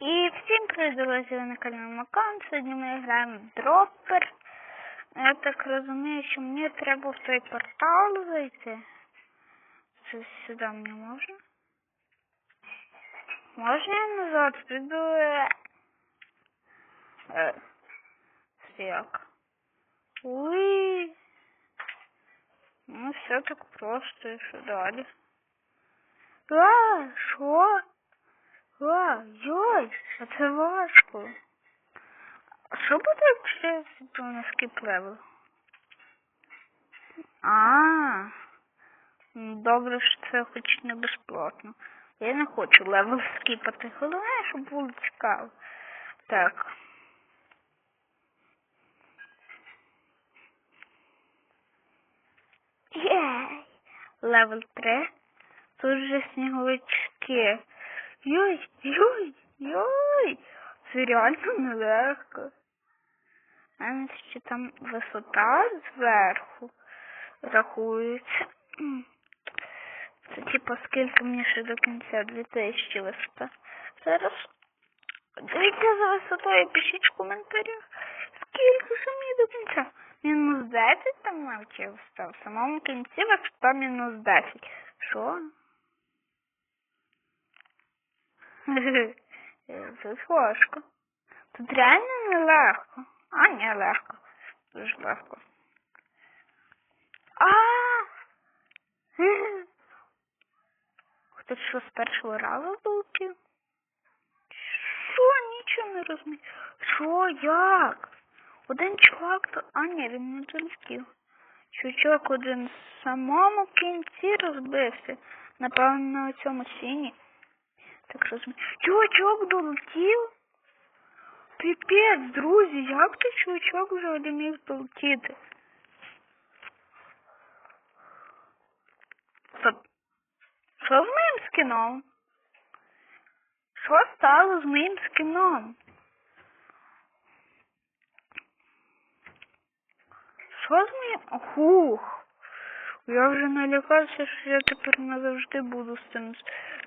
І всім привіт, друзі, на каналі Макан. Сьогодні ми граємо в Дроппер. Я так розумію, що мені треба в той портал зайти. Це сюди мені можна? Можна я назад піду? Е, як? Уй. Ну, все так просто, і що далі? А, що? А, йой, а це важко. А що буде, якщо я піду на скіп левел? А, добре, що це хоч не безплатно. Я не хочу левел скіпати. Головне, щоб було цікаво. Так. Левел 3. Тут же сніговички. Йой, йой, йой. Це реально нелегко. А ще там висота зверху рахується. Це типу скільки мені ще до кінця 2000 висота. Зараз дивіться за висотою, пишіть в коментарях. Скільки ж мені до кінця? Мінус 10 там навчився. В самому кінці висота мінус 10. Що? Це важко. Тут реально нелегко. А, не легко. Дуже легко. А! Хтось що з першого разу долетів? Що? Нічого не розумію. Що? Як? Один чувак то... А, ні, він не долетів. Чувак один в самому кінці розбився. Напевно, на цьому сіні. Так. Чого, чувак долетів? Піпець, друзі, як ти чувачок взагалі міг долетіти? Що з моїм скіном? Що стало з моїм скіном? Що з моїм? Хух. Я вже налякався, що я тепер назавжди буду з цим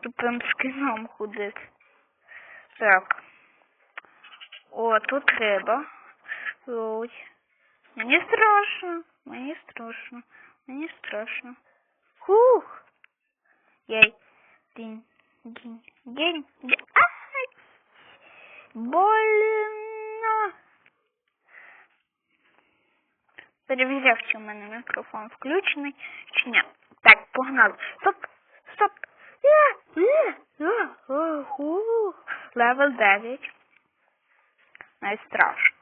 тупим скіном ходити. Так. О, тут риба. Ой. Мені страшно. Мені страшно. Мені страшно. Хух. Єй. Дінь. Дінь. Дінь. Дінь. Ай! Больно. Перевіряв, чи в мене мікрофон включений, чи ні. Так, погнали. Стоп, стоп. Хух. Левел 9. Найстрашно.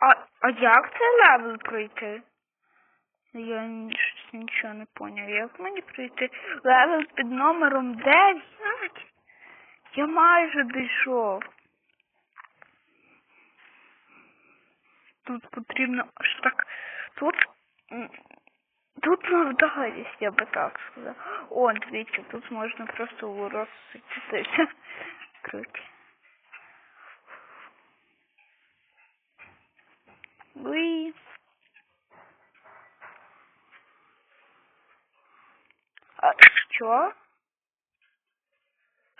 А, а як це левел пройти? Я щось нічого не поняв. Як мені пройти левел під номером 9? Я майже дійшов. Тут потрібно аж так. Тут. Тут вдалість, я би так сказав. О, дивіться, тут можна просто у розсвітитися. Круто. Уй. А що?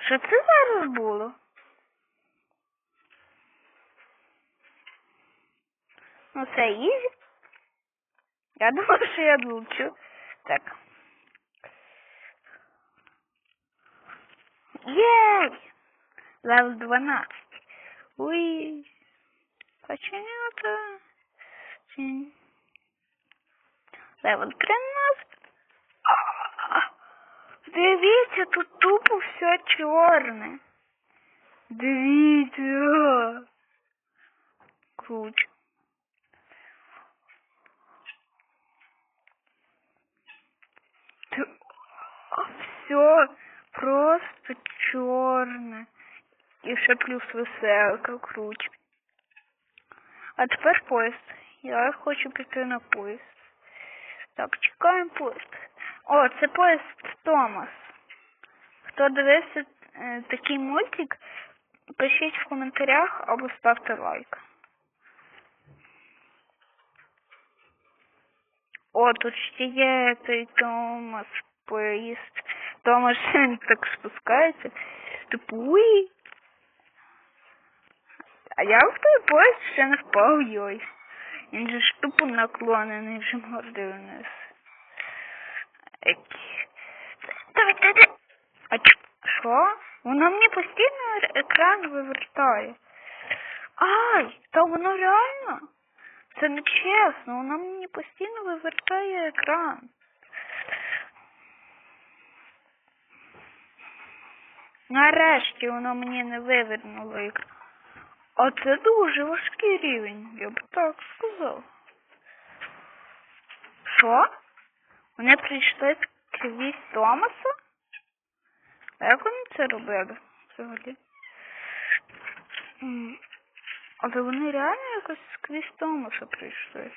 Що це зараз було? Ну це ізі. Я думаю, що я лучу. Так. Єй! Левел 12. Уй. Каченята. Левел 13. А, Дивіться, тут тупо все чорне. Дивіться. Круто. Все просто чорне. І ще плюс веселка круть. А тепер поїзд. Я хочу піти на поїзд. Так, чекаємо поїзд. О, це поїзд Томас. Хто дивився е, такий мультик, пишіть в коментарях або ставте лайк. О, тут ще є той Томас поїзд. Томас він так спускається. Типу, уй, А я в той поїзд ще не впав, йой. Він же ж тупо наклонений вже мордою вниз. Ек. Давай, давай, давай. А що? Воно мені постійно екран вивертає. Ай, та воно реально. Це не чесно, воно мені постійно вивертає екран. Нарешті воно мені не вивернуло екран. А це дуже важкий рівень, я б так сказав. Що? Вони прийшли крізь Томаса? А як вони це робили взагалі? Але вони реально якось скрізь Томаса прийшли.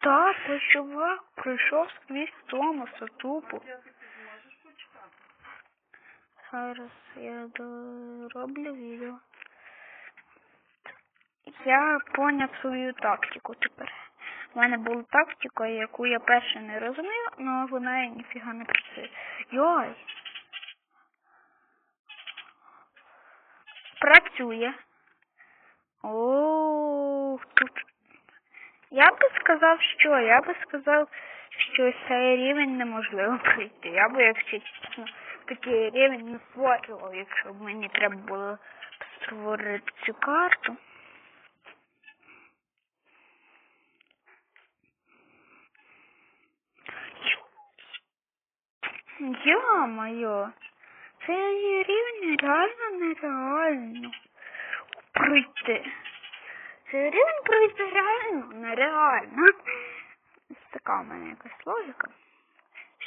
Так, той чувак прийшов скрізь Томаса, тупо. Зараз я дороблю відео. Я поняв свою тактику тепер. У мене була тактика, яку я перше не розумів, але вона і ніфіга не працює. Йой! Працює. О, тут. Я би сказав, що? Я би сказав, що цей рівень неможливо пройти. Я би, якщо чесно, такий рівень не створював, якщо б мені треба було створити цю карту. Йо-моє, цей рівень реально нереально пройти. Рівень реально нереально. Ось така в мене якась логіка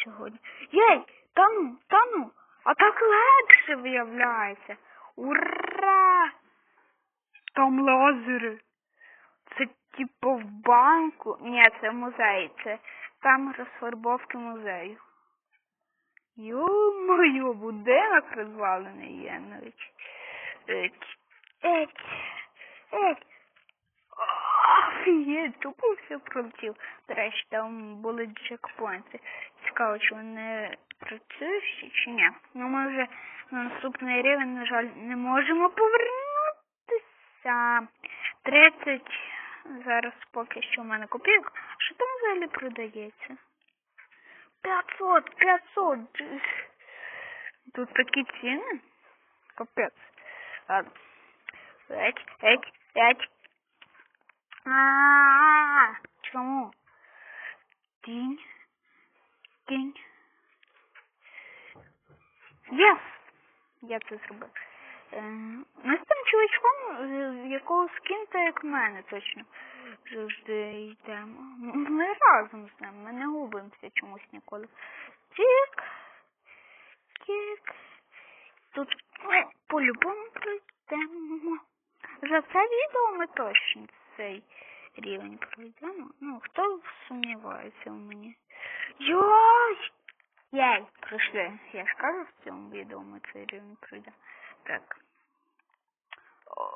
сьогодні. Єй, та ну, та ну, а так легше виявляється. Ура! Там лазери. Це типу в банку. Ні, це музей. Це там розфарбовки музею. Ё-моё, будинок розвалений є навіть. Еть, еть, еть. Офігеть, тупо все пролетів. До речі, там були чекпоінти. Цікаво, чи вони працюють чи ні. Ну, ми вже на наступний рівень, на жаль, не можемо повернутися. 30 зараз поки що в мене копійок. Що там взагалі продається? 500, 500. Тут такі ціни. Капець. Ладно. Еть, еть, еть. А, чому? Тінь. Тінь. Єс! Я це зробив. Е, Ми з тим чувачком, якого скінта, як мене точно, завжди йдемо. Ми разом з ним, ми не губимося чомусь ніколи. Тік. Тік. Тут ми по-любому пройдемо. За це відео ми точно цей рівень пройдемо. Ну, хто сумнівається в мені. Йой! Єй, пройшли. Я ж кажу, в цьому відео ми цей рівень пройдемо. Так. О,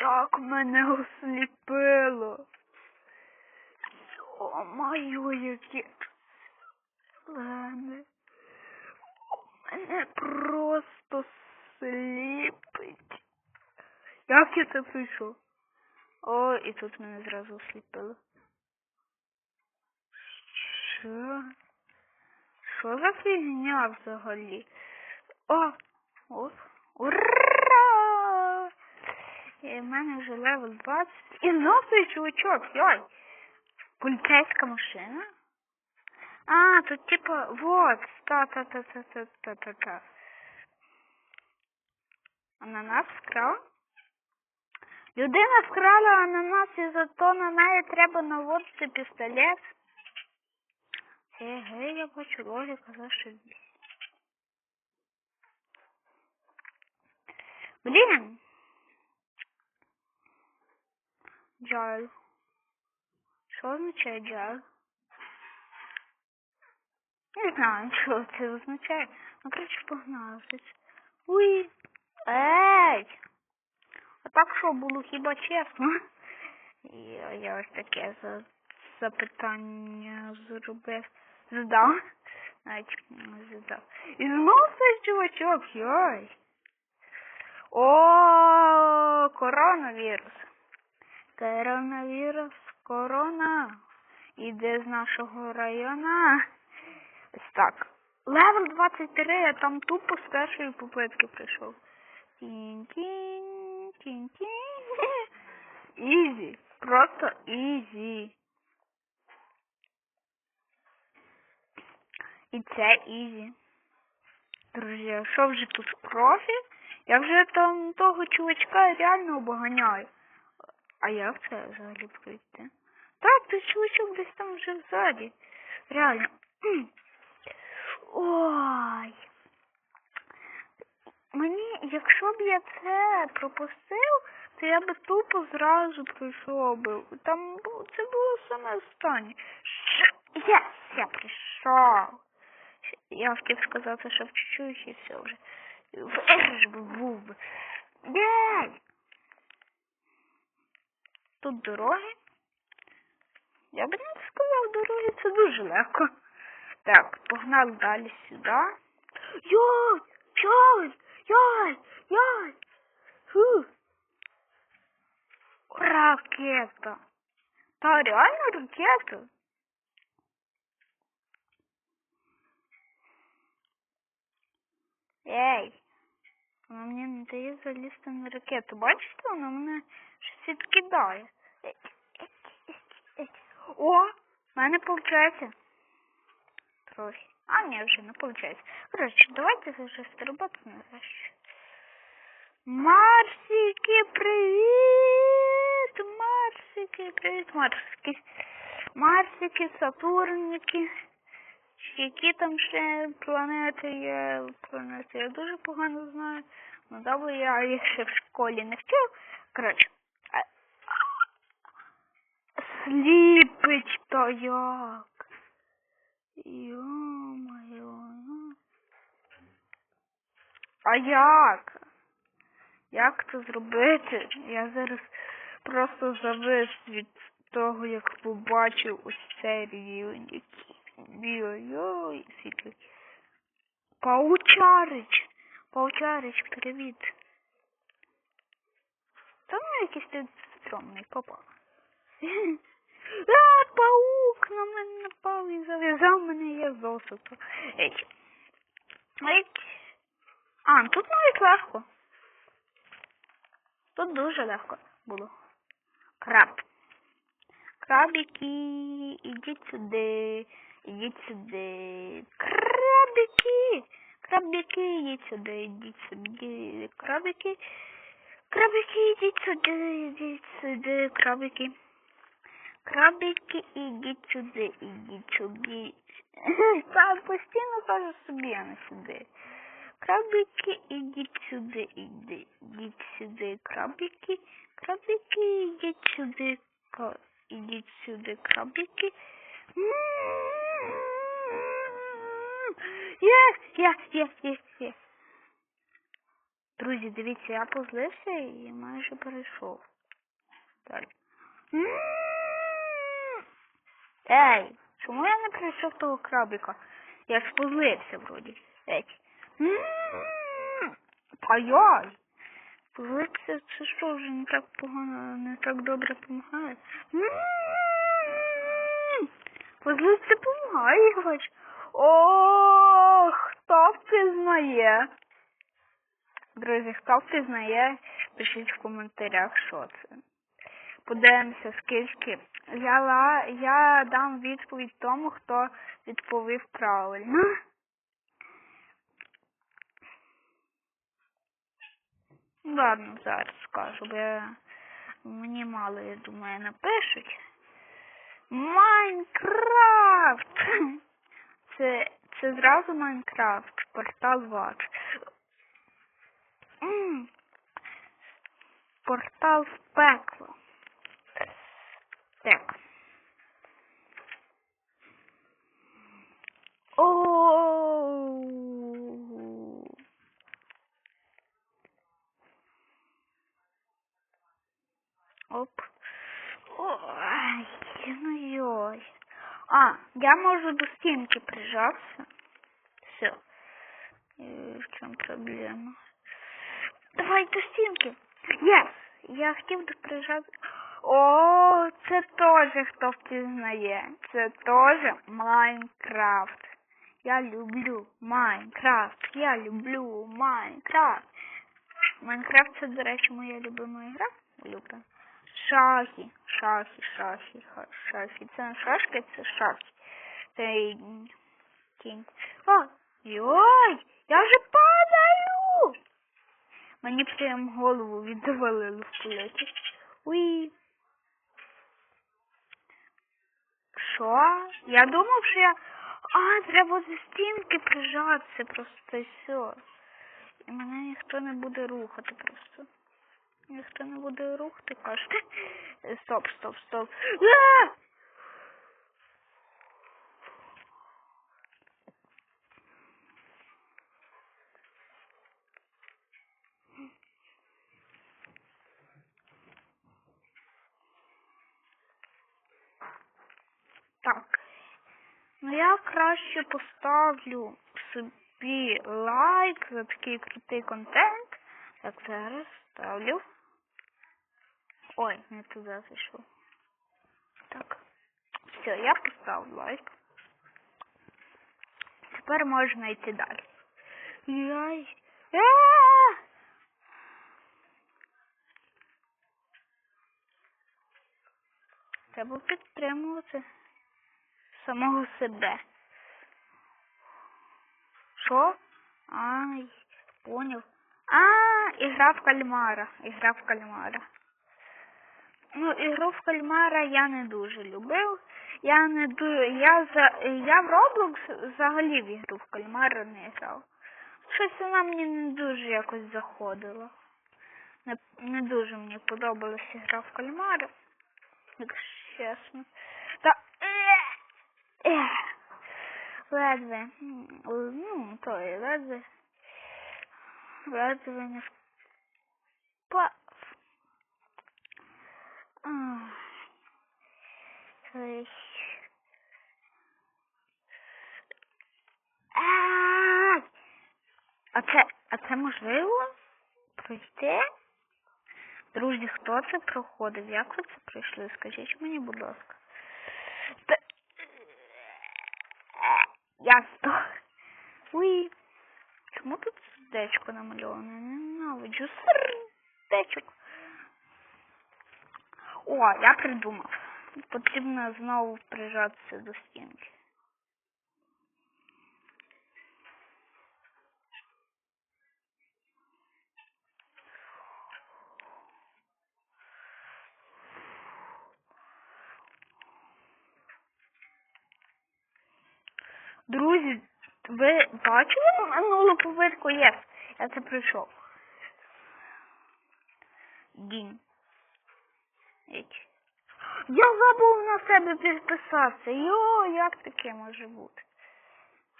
як мене осліпило. О, маю, яке зелене. Мене просто сліпить. Як я це прийшов? О, і тут мене зразу осліпило. Що? Що за фігня взагалі? О! О! Ура! І в мене вже левел 20. І знов цей чувачок, йой! Поліцейська машина? А, тут типа, вот, та-та-та-та-та-та-та. Ананас вкрав? Людина вкрала ананас і зато на неї треба наводити пістолет. Еге, я бачу логіка зашибісь. Блін. Джайл. Що означає джайл? Не знаю, що це означає. Ну, коротше, погнали. Уй. Ей! А так що було хіба чесно? І я ось таке за запитання зробив. Задав. Навіть задав. І знов цей чувачок, йой. О, коронавірус. Коронавірус, корона. Іде з нашого району. Ось так. Левел 23, я там тупо з першої попитки прийшов. Тінь-тінь, тінь-тінь. Просто ізі. І це ізі. Друзі, якщо вже тут профі, я вже там того чувачка реально обганяю. А як це взагалі пройти? Так, той чувачок десь там вже ззаді. Реально. Ой. Якщо б я це пропустив, то я би тупо зразу прийшов би. Там це було саме останнє. Єс, я прийшов. Я хотів сказати, що чуть-чуть і все вже. Р би був би. Єй! Тут дороги. Я би не сказав, дороги це дуже легко. Так, погнали далі сюди. Йой! Йой! Йой! Йой! Фу! Ракета! Та реально ракета? Ей! Вона мені не дає залізти на ракету. Бачите, вона мене щось відкидає. О! В мене виходить. Трохи. А, ні, вже не виходить. Коротше, давайте вже стрибати на. Марсики, привіт! Марсики, привіт, Марсики. Марсики, Сатурники. Які там ще планети є? Планети я дуже погано знаю. Ну, добре, я їх ще в школі не вчив. Коротше. а- Сліпить то як. Йо-моє. А як? Як це зробити? Я зараз просто завис від того, як побачив ось цей рівень, який Йой-йой, світлий. Паучарич. Паучарич, привіт. Та ну якийсь ти стрьомний попав. А, паук на мене напав і зав'язав мене я зосипу. Ей. Ей. А, тут навіть легко. Тут дуже легко було. Краб. Крабики, ідіть сюди, ідіть сюди. Крабики, крабики, ідіть сюди, ідіть сюди. Крабики, крабики, ідіть сюди, ідіть сюди, крабики. Крабики, ідіть сюди, ідіть сюди. Сам постійно кажу собі, а не сюди. Крабики, ідіть сюди, іди, ідіть сюди, крабики, крабики, ідіть сюди, ідіть сюди, крабики. Є, є, є, є, є. Друзі, дивіться, я позлився і майже перейшов. Далі. Ей, чому я не прийшов того крабика? Я ж позлився вроді. Ей. Та яй. Позлився, це що вже не так погано, не так добре допомагає. Позлився допомагає, бачу. О, хто впізнає? Друзі, хто впізнає, пишіть в коментарях, що це. Подивимося, скільки. Я, ла- я дам відповідь тому, хто відповів правильно. Ладно, зараз скажу, бо я... мені мало, я думаю, напишуть. Майнкрафт! Це, це зразу Майнкрафт, портал ваш. Портал в пекло. Так. Оу. Оп. Ой, ну йой. А, я можу до стінки прижатися. Все. І в чому проблема? Давай до стінки. Єс! Я хотів приїжджати. О, це теж хто впізнає. Це теж Майнкрафт. Я люблю Майнкрафт. Я люблю Майнкрафт. Майнкрафт це, до речі, моя любима гра. Улюблена. Шахи, шахи, шахи, шахи. Це не шашки, це шахи. Це кінь. О, йой, я вже падаю. Мені прям голову відвалило в полеті. Уй. Що? Я думав, що я... А, треба за стінки прижатися просто і все. І мене ніхто не буде рухати просто. Ніхто не буде рухати, кажете. Стоп, стоп, стоп. А! Так. Ну я краще поставлю собі лайк за такий крутий контент. Так, зараз ставлю. Ой, не туди зайшов. Так. Все, я поставив лайк. Тепер можна йти далі. Яй. Треба підтримувати самого себе. Що? Ай, поняв. А, ігра в кальмара. Ігра в кальмара. Ну, ігру в кальмара я не дуже любив. Я не ду... я за я в Roblox взагалі в ігру в кальмара не грав. Щось вона мені не дуже якось заходила. Не, не дуже мені подобалася гра в кальмара. Якщо чесно. Та ледве. Ну, то і ледве. Ледве не. А! А це, а це можливо пройти? Друзі, хто це проходив? Як ви це пройшли? Скажіть мені, будь ласка. Та... Я сто. Уй. Чому тут сердечко намальоване? Ненавиджу сердечок. О, я придумав. Потрібно знову прижатися до стінки. Друзі, ви бачили минулу попитку? Єс, я це пройшов. Дінь. Я забув на себе підписатися. Йо, як таке може бути?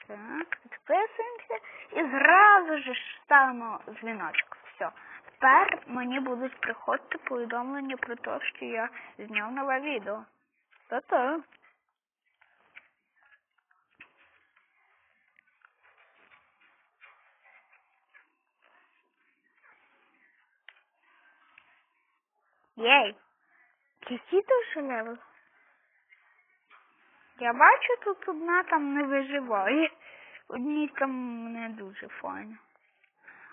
Так, підписуємося і зразу ж ставимо дзвіночок. Все. Тепер мені будуть приходити повідомлення про те, що я зняв нове відео. Та-та. Єй, то вже? Я бачу, тут одна там не виживає. Одній там не дуже файно.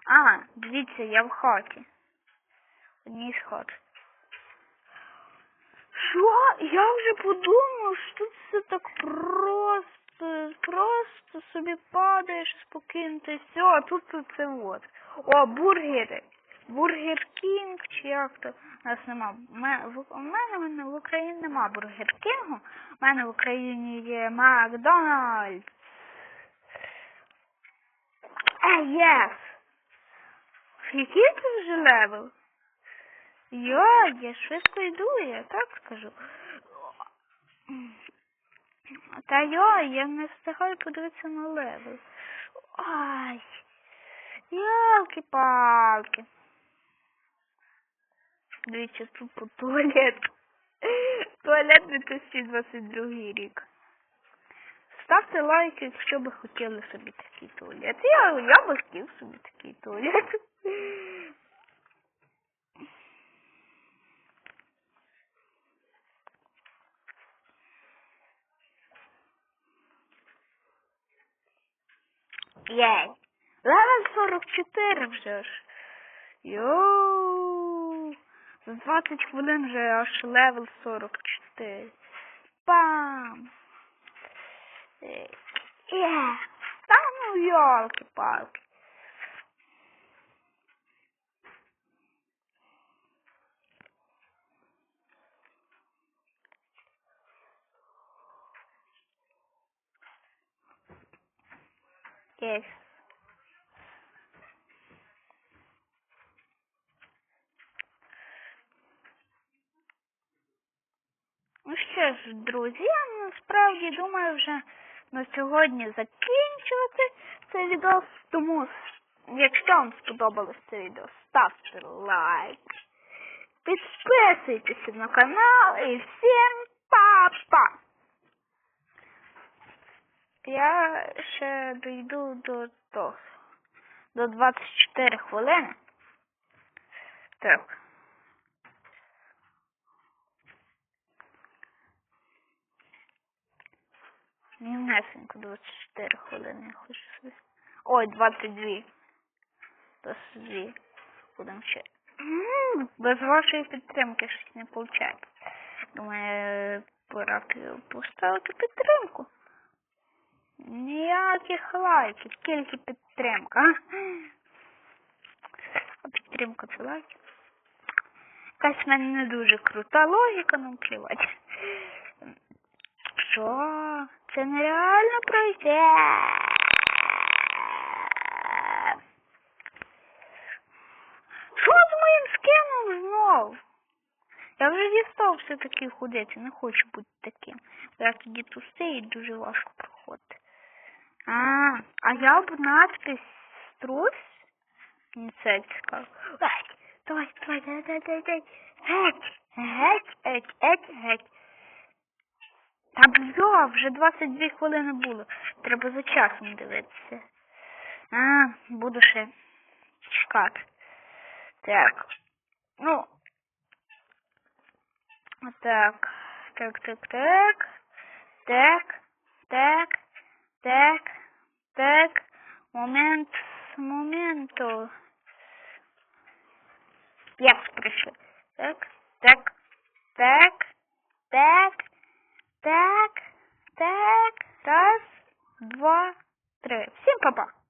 А, дивіться, я в хаті. Одній з хат. Що? Я вже подумав, що тут все так просто, просто собі падаєш спокійно, та все, а тут це от. О, бургери. Бургер Кінг чи як то у нас нема. У мене, в Україні нема Бургер Кінгу. У мене в Україні є Макдональдс. Е, єс! Який ти вже левел? Йо, я швидко йду, я так скажу. Та йо, я не встигаю подивитися на левел. Ай, ялки-палки. Дивіться, тут по туалет. Туалет 2022 рік. Ставте лайк, якщо би хотіли собі такий туалет. Я, я би хотів собі такий туалет. Єй. Левел 44 вже ж. Йоу. За 20 хвилин вже аж левел 44. Пам. Е, Та ну йолки-палки. Є. Ну що ж, друзі, я насправді думаю вже на сьогодні закінчувати цей відео. Тому, якщо вам сподобалось це відео, ставте лайк, підписуйтесь на канал і всім па-па! Я ще дійду до того. До 24 хвилини. Так. Рівнесенько 24 хвилини я хочу собі. Ой, 22. 22. Будемо ще. Без вашої підтримки щось не виходить. Думаю, пора поставити підтримку. Ніяких лайків, тільки підтримка. А підтримка це лайк. Якась в мене не дуже крута логіка, ну плівать. Що? Це нереально пройти. Що з моїм скином знов? Я вже дістав все-таки ходити, не хочу бути таким. Я тоді тустий і дуже важко проходити. А, а я б надпись струсь? Мені це цікаво. Давай, давай, давай, давай, давай, давай. Геть, геть, геть, геть, геть. Та бля, вже 22 хвилини було. Треба за часом дивитися. А, буду ще чекати. Так. Ну. Так. Так, так, так. Так. Так. Так. Так. Момент. Моменту. Як прийшли? Так. Так. Так. Так. Так. Так. Раз, два, три. Всім па-па.